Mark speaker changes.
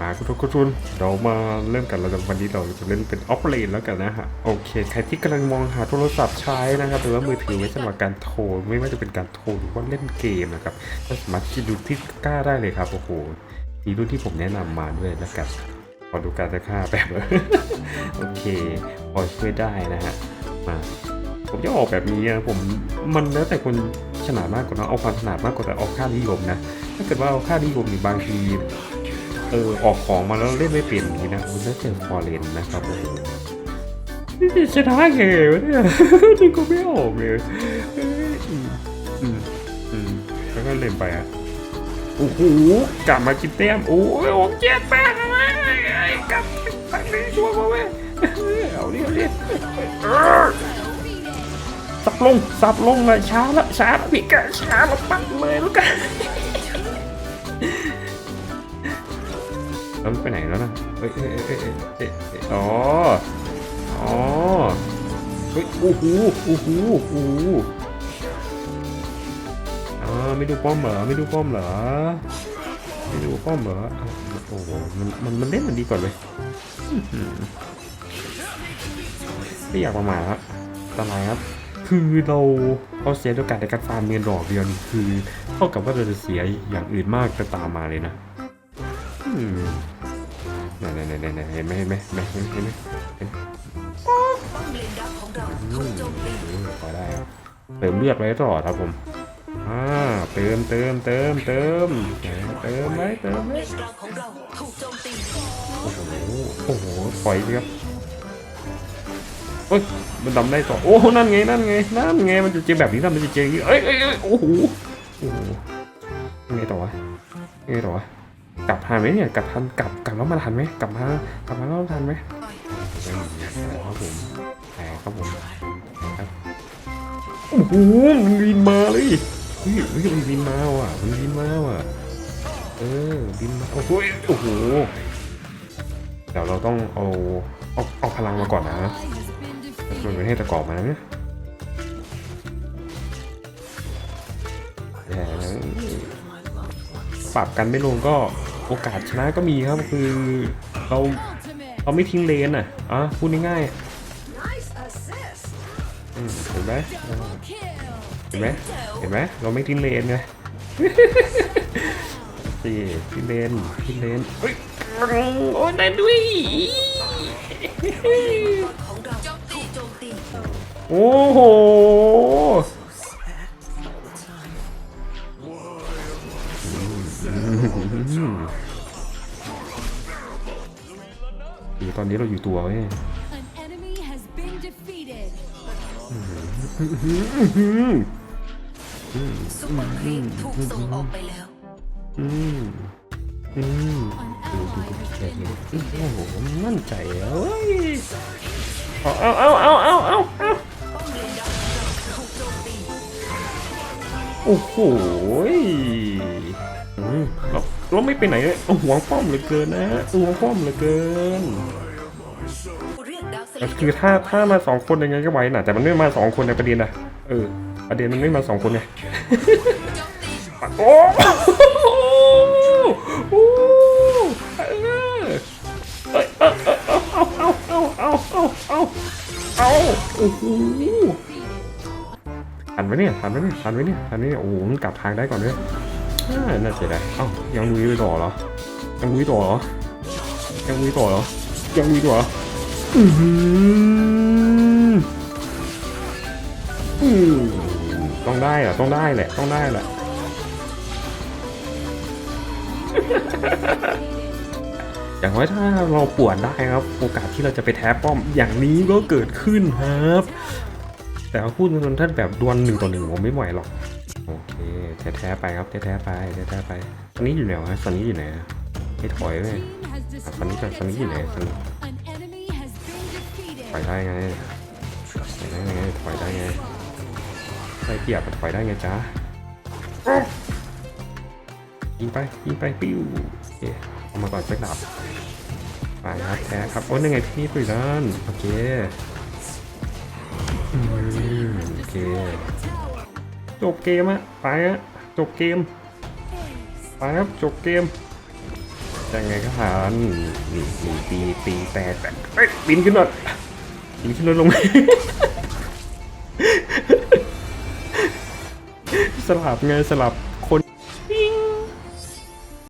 Speaker 1: มาคุณทุกคนเรามาเริ่มกันแล้วกันวันนี้เราจะเล่นเป็นออฟเลนแล้วกันนะฮะโอเค ใครที่กำลังมองหาโทรศัพท์ใช้นะครับหรือว่ามือถือไว้สำหรับการโทรไม่ว่าจะเป็นการโทรหรือว่าเล่นเกมนะครับก็สามารถที่ดูที่กล้าได้เลยครับโอ้โหมีรุ่นที่ผมแนะนำมาด้วยแล้วกันขอดูการจะค่าแบบโอเคพอช่วยได้นะฮะมาผมจะออกแบบนี้นะผมมันแล้วแต่คนถนัดมากกว่านะเอาความถนัดมากกว่าแต่เอาค่านิยมนะถ้าเกิดว่าเอาค่านิยมนี่บางที เออออกของมาแล้วเล่นไม่เปลี่ยนนี้นะมันจะเจอฟอร์เรนนะครับโอ้โหนี่จะชนะไงวะเนี่ยนี่ก็ไม่ออกเลยอืมอืมแล้วก็เล่นไปอะโอ้โหกลับมากินแต้มโอ้ยออกเจ็ดแปดเลยกลับไปเลยชัวร์มาเว้ยเอาดิเอาดิเออสับลงสับลงเลยช้าละช้าละพี่กะช้าละปัดเลยแล้วกัน แล้วมันไปไหนแล้วนะเอ้ยเอ้ยเอ้ยเอ้ยเอ้ยเอ้ยอ๋อ อ๋อ เฮ้ยโอ้โหโอ้โหโอ้โหอ่าไม่ดูป้อมเหรอ ไม่ดูป้อมเหรอ ไม่ดูป้อมเหรออะโอ้โห มัน มัน มันเล่นมันดีกว่าเลยอื้อหือไม่อยากประมาทครับอันตรายครับ คือเราเราเสียโอกาสในการฟาร์มเงินดอกเดียวนี่คือ เท่ากับว่าเราจะเสียอย่างอื่นมากจะตามมาเลยนะอื เนี่ยเนี่ยเนี่ยเห็นไหมเห็นไหมเห็นไหมเห็นไหมเห็นไหมเห็นไหม
Speaker 2: ป้อมเลนดักของเราถูกโจมตี
Speaker 1: พอได้ครับเติมเลือดไว้ตลอดครับผมอ่าเติมเติมเติมเติมเติมเติมเติมไว้
Speaker 2: นกลางของเราถูกโจม
Speaker 1: โอ้โหโอ้โหปล่อยสิครับเอ้ยมันดำได้ต่อโอ้นั่นไงนั่นไงนั่นไงมันจะเจอแบบนี้นะมันจะเจออย่างนี้เอ้ยเอ้ยเอ้ยโอ้โหโอ้โหยังไงต่อวะยังไงต่อวะ กลับทันไหมเนี่ยกลับทันกลับกลับแล้วมาทันไหมกลับมากลับมาแล้วทันไหมครับผมแหมครับผมครับโอ้โหมันบินมาเลยเฮ้ยเฮ้ยมันบินมาว่ะมันบินมาว่ะเออบินมาโอ้โหโอ้โหเดี๋ยวเราต้องเอาเอาเอาพลังมาก่อนนะมันไม่ให้ตะกอบมานะเนี่ยปรับกันไม่ลงก็ โอกาสชนะก็มีครับคือเราเราไม่ทิ้งเลนอะอะพูดง่ายๆอืมเห็นไหมอ่าเห็นไหมเห็นไหมเราไม่ทิ้งเลนไงสิทิ้งเลนทิ้งเลนเฮ้ยโอ้ยได้ด้วย
Speaker 2: ของเราถูกโจ มตี
Speaker 1: โอ้โหอยู่ตอนนี้เราอยู่ตัวเว้ย
Speaker 3: An enemy has been defeated.
Speaker 2: ซุปเปอร์ครีปถูกส่งออกไปแล้ว
Speaker 1: อืมอืม
Speaker 3: An
Speaker 1: ดูดู
Speaker 3: ally
Speaker 1: ดู
Speaker 3: has
Speaker 1: แขก
Speaker 3: been
Speaker 1: เลยโอ้
Speaker 3: defeated.
Speaker 1: โหมั่นใจเอ้ยเอาเอาเอาเอาเอา
Speaker 2: โอ้
Speaker 1: โหอืมเราเราไม่ไปไหนเลยเอาหัวป้อมเหลือเกินนะหัวป้อมเหลือเกิน
Speaker 2: เรียกดาวส
Speaker 1: แต่
Speaker 2: ลิง
Speaker 1: คือถ้าถ้ามาสองคนยังไงก็ไหวนะแต่มันไม่มาสองคนในประเด็นนะเออประเด็นมันไม่มาสองคนไงโอ้โหเออเอ้ยเอ้ยเอ้ยเอาเอาเอาเอาเอาเอาเอาโอ้โหทัน ไหมเนี่ยทันไหมเนี่ยทันไหมเนี่ยทันไหมเนี่ยโอ้โหมันกลับทางได้ก่อนด้วยน่าเสียดายเอ้ายังลุยต่อเหรอยังลุยต่อเหรอยังลุยต่อเหรอยังลุยต่อเหรออือหืออืมต้องได้เหรอต้องได้แหละต้องได้แหละอย่างน้อยถ้าเราปวดได้ครับ โอกาสที่เราจะไปแท้ป้อมอย่างนี้ก็เกิดขึ้นครับ แต่ว่าพูดตรงๆถ้าแบบดวลหนึ่งต่อหนึ่งผมไม่ไหวหรอกโอเคแท้ๆไปครับแท้ๆไปแท้ๆไปตอนนี้อยู่ไหนวะตอนนี้อยู่ไหนอะไม่ถอยเลยตอนนี้ก่อนตอนนี้อยู่ไหนตอนนี้ถอยได้ไงถอยได้ไงถอยได้ไงใส่เกียบถอยได้ไงจ๊ะยิงไปยิงไปปิ้วโอเคเอามาก่อนเช็คดับไปครับแท้ครับโอ้ยยังไงพี่ปุ้ยนั่นโอเค เค จบเกมอะไปอะจบเกม ไปครับ จบเกมยังไงก็หานี่นี่นี่ตีตีแต่แต่เอ้ยบินขึ้นหน่อยบินขึ้นรถลงมาสลับไงสลับคน